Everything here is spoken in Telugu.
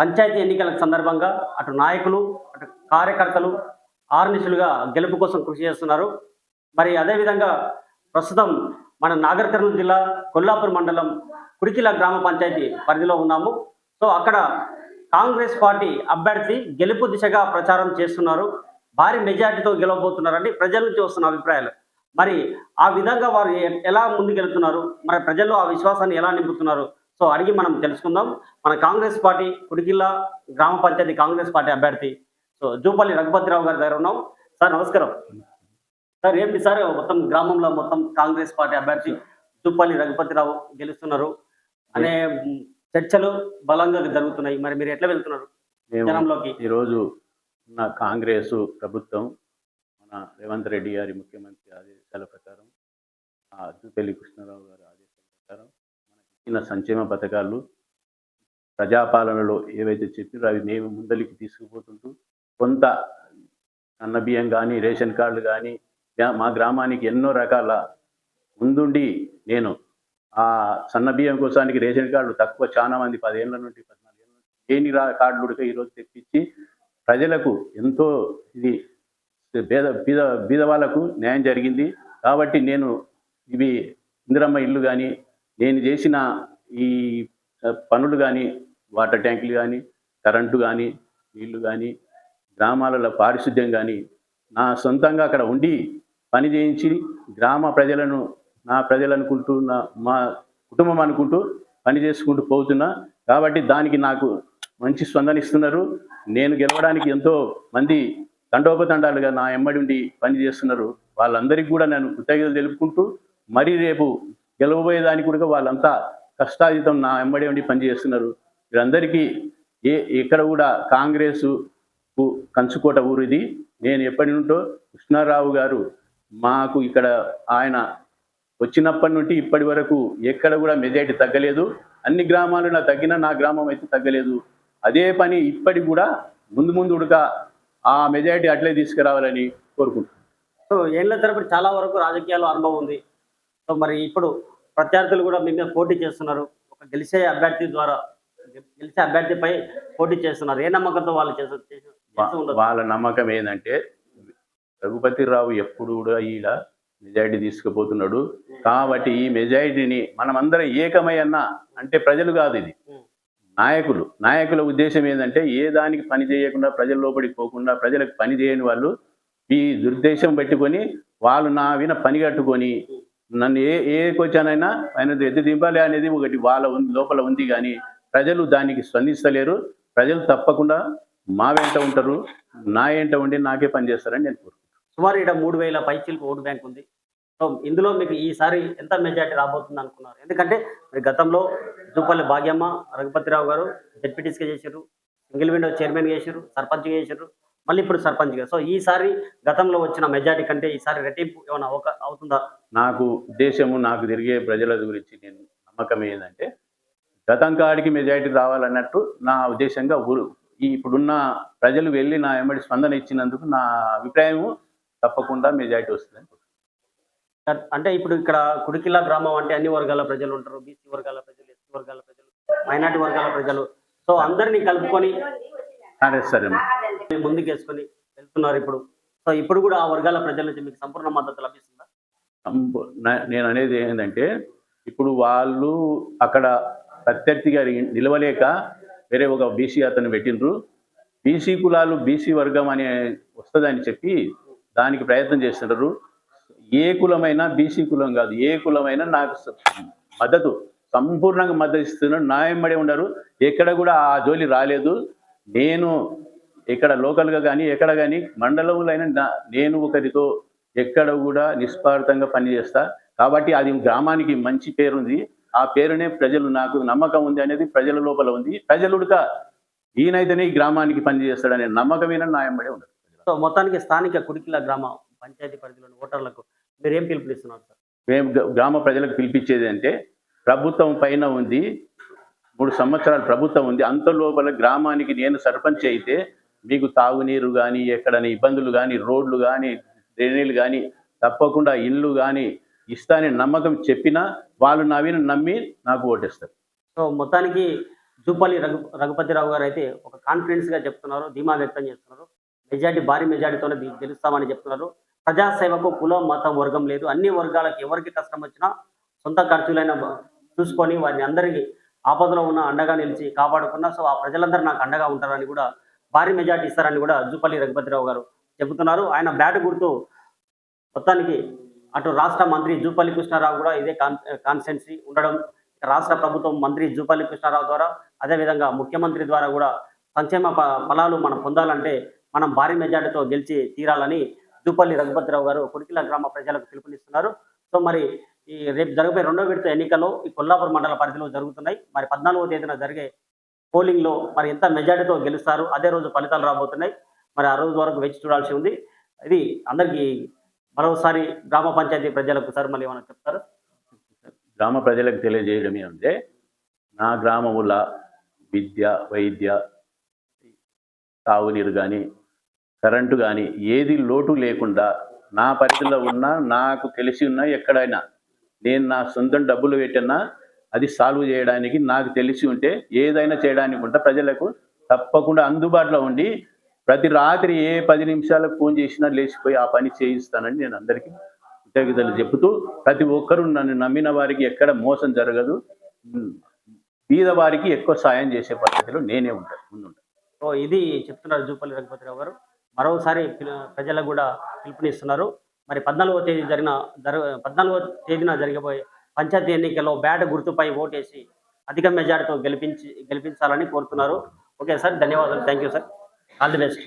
పంచాయతీ ఎన్నికల సందర్భంగా అటు నాయకులు అటు కార్యకర్తలు ఆర్నిషులుగా గెలుపు కోసం కృషి చేస్తున్నారు. మరి అదేవిధంగా ప్రస్తుతం మన నాగర్ కర్నూలు జిల్లా కొల్లాపూర్ మండలం కుడికిల గ్రామ పంచాయతీ పరిధిలో ఉన్నాము. సో అక్కడ కాంగ్రెస్ పార్టీ అభ్యర్థి గెలుపు దిశగా ప్రచారం చేస్తున్నారు. భారీ మెజార్టీతో గెలవబోతున్నారని ప్రజల నుంచి వస్తున్న అభిప్రాయాలు. మరి ఆ విధంగా వారు ఎలా ముందుకెళ్తున్నారు? మరి ప్రజల్లో ఆ విశ్వాసాన్ని ఎలా నింపుతున్నారు? సో అడిగి మనం తెలుసుకుందాం. మన కాంగ్రెస్ పార్టీ కుడికిల్ల గ్రామ పంచాయతీ కాంగ్రెస్ పార్టీ అభ్యర్థి సో జూపల్లి రఘుపతిరావు గారి దగ్గర ఉన్నాం. సార్ నమస్కారం. సార్ ఏంటి సార్? మొత్తం గ్రామంలో మొత్తం కాంగ్రెస్ పార్టీ అభ్యర్థి జూపల్లి రఘుపతిరావు గెలుస్తున్నారు. అనే చర్చలు బలంగా జరుగుతున్నాయి. మరి మీరు ఎట్లా వెళ్తున్నారు జనంలోకి? ఈరోజు ఉన్న కాంగ్రెస్ ప్రభుత్వం మన రేవంత్ రెడ్డి గారి ముఖ్యమంత్రి ఆదేశాల ప్రకారం అద్దుపల్లి కృష్ణారావు గారి ఇచ్చిన సంక్షేమ పథకాలు ప్రజాపాలనలో ఏవైతే చెప్పారో అవి మేము ముందలికి తీసుకుపోతుంటూ కొంత అన్న బియ్యం కానీ రేషన్ కార్డులు కానీ మా గ్రామానికి ఎన్నో రకాల ముందుండి నేను ఆ సన్న బియ్యం కోసానికి రేషన్ కార్డులు తక్కువ చాలా మంది పదేళ్ళ నుండి పద్నాలుగు ఏళ్ళ నుండి లేని రా కార్డులు ఈరోజు తెప్పించి ప్రజలకు ఎంతో ఇది పేద బీద బీద వాళ్ళకు న్యాయం జరిగింది. కాబట్టి నేను ఇవి ఇందిరమ్మ ఇల్లు కానీ నేను చేసిన ఈ పనులు కానీ వాటర్ ట్యాంకులు కానీ కరెంటు కానీ నీళ్ళు కానీ గ్రామాలలో పారిశుద్ధ్యం కానీ నా సొంతంగా అక్కడ ఉండి పని చేయించి గ్రామ ప్రజలను నా ప్రజలు అనుకుంటూ నా మా కుటుంబం అనుకుంటూ పని చేసుకుంటూ పోతున్నా కాబట్టి దానికి నాకు మంచి స్పందనిస్తున్నారు. నేను గెలవడానికి ఎంతో మంది తండోపతండాలుగా నా ఎమ్మడి ఉండి పని చేస్తున్నారు. వాళ్ళందరికీ కూడా నేను కృతజ్ఞతలు తెలుపుకుంటూ మరి రేపు గెలవబోయేదానికి కూడా వాళ్ళంతా కష్టాజితం నా వెంబడి ఉండి పని చేస్తున్నారు. వీరందరికీ ఏ ఇక్కడ కూడా కాంగ్రెస్ కంచుకోట ఊరు ఇది నేను ఎప్పటి నుండో కృష్ణారావు గారు మాకు ఇక్కడ ఆయన వచ్చినప్పటి నుండి ఇప్పటి వరకు ఎక్కడ కూడా మెజారిటీ తగ్గలేదు. అన్ని గ్రామాలలో తగ్గినా నా గ్రామం అయితే తగ్గలేదు. అదే పని ఇప్పటికి కూడా ముందు ముందు ఉడక ఆ మెజారిటీ అట్లే తీసుకురావాలని కోరుకుంటున్నాను. సో ఏళ్ళ తరపు చాలా వరకు రాజకీయాలు అనుభవం ఉంది. సో మరి ఇప్పుడు ప్రత్యర్థులు కూడా మీ మీద పోటీ చేస్తున్నారు. ఒక గెలిచే అభ్యర్థి ద్వారా గెలిచే అభ్యర్థిపై పోటీ చేస్తున్నారు. ఏ నమ్మకంతో వాళ్ళు చేస్తూ చేస్తూ వా- ఉండదు వాళ్ళ నమ్మకం ఏంటంటే రఘుపతిరావు ఎప్పుడు కూడా ఈడ మెజారిటీ తీసుకుపోతున్నాడు. కాబట్టి ఈ మెజారిటీని మనమందరం ఏకమై అన్నా అంటే ప్రజలు కాదు ఇది. నాయకులు నాయకుల ఉద్దేశం ఏంటంటే ఏ దానికి పని చేయకుండా ప్రజల లోపలికి పోకుండా ప్రజలకు పని చేయని వాళ్ళు ఈ దుర్దేశం పెట్టుకొని వాళ్ళు నా విన పని కట్టుకొని నన్ను ఏ ఏ క్వశ్చనైనా ఆయన ఎద్దు దింపాలి అనేది ఒకటి వాళ్ళ ఉంది- లోపల ఉంది కానీ ప్రజలు దానికి స్పందిస్తలేరు. ప్రజలు తప్పకుండా మా వెంట ఉంటారు. నా వెంట ఉండి నాకే పని చేస్తారని నేను కోరుకుంటున్నాను. సుమారు ఇక్కడ మూడు వేల పైచీలకు ఓటు బ్యాంక్ ఉంది. సో ఇందులో మీకు ఈసారి ఎంత మెజార్టీ రాబోతుంది అనుకున్నారు? ఎందుకంటే మరి గతంలో జూపల్లి భాగ్యమ్మ రఘుపతిరావు గారు జెడ్పీటీసీగా చేశారు. సింగిల్ విండో చైర్మన్గా చేశారు సర్పంచ్గా చేశారు. మళ్ళీ ఇప్పుడు సర్పంచ్గా సో ఈసారి గతంలో వచ్చిన మెజార్టీ కంటే ఈసారి రెట్టింపు ఏమైనా అవుతుందా? నాకు ఉద్దేశము నాకు తిరిగే ప్రజల గురించి నేను నమ్మకం ఏంటంటే గతం కాడికి మెజారిటీ రావాలన్నట్టు నా ఉద్దేశంగా ఊరు ఈ ఇప్పుడున్న ప్రజలు వెళ్ళి నా ఎమ్మడి స్పందన ఇచ్చినందుకు నా అభిప్రాయము తప్పకుండా మెజారిటీ వస్తుంది అంటే ఇప్పుడు ఇక్కడ కుడికిల్లా గ్రామం అంటే అన్ని వర్గాల ప్రజలు ఉంటారు బీసీ వర్గాల ప్రజలు ఎస్సీ వర్గాల ప్రజలు మైనార్టీ వర్గాల ప్రజలు. సో అందరినీ కలుపుకొని సరే సరే ముందుకేసుకొని వెళ్తున్నారు ఇప్పుడు. సో ఇప్పుడు కూడా ఆ వర్గాల ప్రజల నుంచి మీకు సంపూర్ణ మద్దతు లభిస్తుందా? నేను అనేది ఏంటంటే ఇప్పుడు వాళ్ళు అక్కడ ప్రత్యర్థిగా నిలవలేక వేరే ఒక బీసీ అతను పెట్టిండ్రు. బీసీ కులాలు బీసీ వర్గం అనే వస్తుందని చెప్పి దానికి ప్రయత్నం చేస్తున్నారు ఏ కులమైనా బీసీ కులం కాదు. ఏ కులమైనా నాకు మద్దతు సంపూర్ణంగా మద్దతు ఇస్తున్నారు నా వెంబడి ఉన్నారు ఎక్కడ కూడా ఆ జోలి రాలేదు. నేను ఇక్కడ లోకల్గా కానీ ఎక్కడ కానీ మండలంలో అయినా నేను ఒకరితో ఎక్కడ కూడా నిస్వార్థంగా పనిచేస్తా. కాబట్టి అది గ్రామానికి మంచి పేరుంది ఆ పేరునే ప్రజలు నాకు నమ్మకం ఉంది అనేది ప్రజల లోపల ఉంది. ప్రజలుడక ఈయనైతేనే ఈ గ్రామానికి పనిచేస్తాడనే నమ్మకమైన నా వెంబడే ఉండదు సో మొత్తానికి స్థానిక కుడికిల గ్రామ పంచాయతీ పరిధిలోని ఓటర్లకు మీరు పిలుపునిస్తున్నారు సార్? మేము గ్రామ ప్రజలకు పిలిపించేది అంటే ప్రభుత్వం పైన ఉంది. మూడు సంవత్సరాల ప్రభుత్వం ఉంది. అంత లోపల గ్రామానికి నేను సర్పంచ్ అయితే మీకు తాగునీరు కానీ ఎక్కడని ఇబ్బందులు కానీ రోడ్లు కానీ డ్రైనేలు కానీ తప్పకుండా ఇల్లు కానీ ఇస్తానని నమ్మకం చెప్పినా వాళ్ళు నా మీద నమ్మి నాకు ఓటేస్తారు. సో మొత్తానికి జూపల్లి రఘు రఘుపతిరావు గారు అయితే ఒక కాన్ఫిడెన్స్గా చెప్తున్నారు ధీమా వ్యక్తం చేస్తున్నారు. మెజార్టీ భారీ మెజార్టీతోనే ది- గెలుస్తామని చెప్తున్నారు. ప్రజాసేవకు కులం మతం వర్గం లేదు. అన్ని వర్గాలకు ఎవరికి కష్టం వచ్చినా సొంత ఖర్చులైన చూసుకొని వారిని అందరికీ ఆపదలో ఉన్న అండగా నిలిచి కాపాడుకున్నా సో ఆ ప్రజలందరూ నాకు అండగా ఉంటారని కూడా భారీ మెజార్టీ ఇస్తారని కూడా జూపల్లి రఘుపతిరావు గారు చెబుతున్నారు. ఆయన బ్యాట్ గుర్తు మొత్తానికి అటు రాష్ట్ర మంత్రి జూపల్లి కృష్ణారావు కూడా ఇదే కాన్ కాన్స్టెన్సీ ఉండడం రాష్ట్ర ప్రభుత్వం మంత్రి జూపల్లి కృష్ణారావు ద్వారా అదేవిధంగా ముఖ్యమంత్రి ద్వారా కూడా సంక్షేమ ప- ఫలాలు మనం పొందాలంటే మనం భారీ మెజార్టీతో గెలిచి తీరాలని జూపల్లి రఘుపతిరావు గారు కుడికిల గ్రామ ప్రజలకు పిలుపునిస్తున్నారు. సో మరి ఈ రేపు జరగబోయే రెండో విడత ఎన్నికల్లో ఈ కొల్లాపూర్ మండల పరిధిలో జరుగుతున్నాయి. మరి పద్నాలుగో తేదీన జరిగే పోలింగ్లో మరి ఎంత మెజార్టీతో గెలుస్తారు అదే రోజు ఫలితాలు రాబోతున్నాయి. మరి ఆ రోజు వరకు వేచి చూడాల్సి ఉంది. ఇది అందరికీ మరోసారి గ్రామ పంచాయతీ ప్రజలకు సార్ మళ్ళీ ఏమైనా చెప్తారు? గ్రామ ప్రజలకు తెలియజేయడం ఏమంటే నా గ్రామముల విద్య వైద్య తాగునీరు కానీ కరెంటు కానీ ఏది లోటు లేకుండా నా పరిధిలో ఉన్నా నాకు తెలిసి ఉన్నా ఎక్కడైనా నేను నా సొంతం డబ్బులు పెట్టినా అది సాల్వ్ చేయడానికి నాకు తెలిసి ఉంటే ఏదైనా చేయడానికి ఉంటే ప్రజలకు తప్పకుండా అందుబాటులో ఉండి ప్రతి రాత్రి ఏ పది నిమిషాలకు ఫోన్ చేసినా లేచిపోయి ఆ పని చేయిస్తానని నేను అందరికీ కృతజ్ఞతలు చెబుతూ ప్రతి ఒక్కరూ నన్ను నమ్మిన వారికి ఎక్కడ మోసం జరగదు. బీద వారికి ఎక్కువ సాయం చేసే పద్ధతిలో నేనే ఉంటాను ముందుంటాను సో ఇది చెప్తున్నారు జూపల్లి రఘుపతిరావు గారు. మరోసారి ప్రజలకు కూడా పిలుపునిస్తున్నారు. మరి పద్నాలుగో తేదీ జరిగిన జర పద్నాలుగో తేదీన జరగబోయే పంచాయతీ ఎన్నికల్లో బ్యాట్ గుర్తుపై ఓటేసి అధిక మెజార్టీతో గెలిపించి గెలిపించాలని కోరుతున్నారు. ఓకే సార్ ధన్యవాదాలు. Thank you sir. All the best.